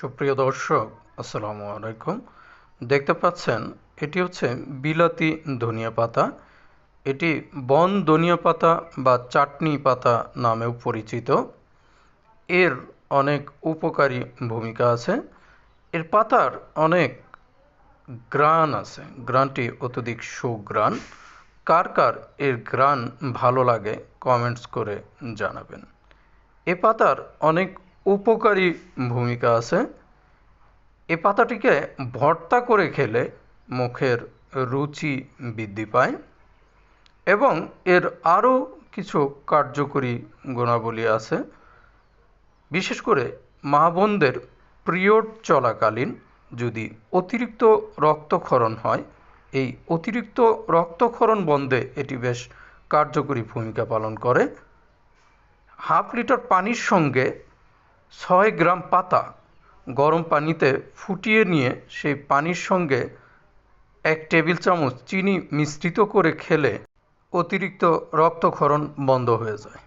সুপ্রিয় দর্শক, আসসালামু আলাইকুম। দেখতে পাচ্ছেন, এটি হচ্ছে বিলাতি ধনিয়া পাতা। এটি বন ধনিয়া পাতা বা চাটনি পাতা নামেও পরিচিত। এর অনেক উপকারী ভূমিকা আছে। এর পাতার অনেক গ্রান আছে। গ্রানটি অত্যধিক সুগ্রান। কার কার এর গ্রান ভালো লাগে, কমেন্টস করে জানাবেন। এ পাতার অনেক উপকারী ভূমিকা আছে। এ পাতাটিকে ভর্তা করে খেলে মুখের রুচি বৃদ্ধি পায় এবং এর আরও কিছু কার্যকরী গুণাবলী আছে। বিশেষ করে মা বোনদের পিরিয়ড চলাকালীন যদি অতিরিক্ত রক্তক্ষরণ হয়, এই অতিরিক্ত রক্তক্ষরণ বন্ধে এটি বেশ কার্যকরী ভূমিকা পালন করে। হাফ লিটার পানির সঙ্গে ছয় গ্রাম পাতা গরম পানিতে ফুটিয়ে নিয়ে সেই পানির সঙ্গে এক টেবিল চামচ চিনি মিশ্রিত করে খেলে অতিরিক্ত রক্তক্ষরণ বন্ধ হয়ে যায়।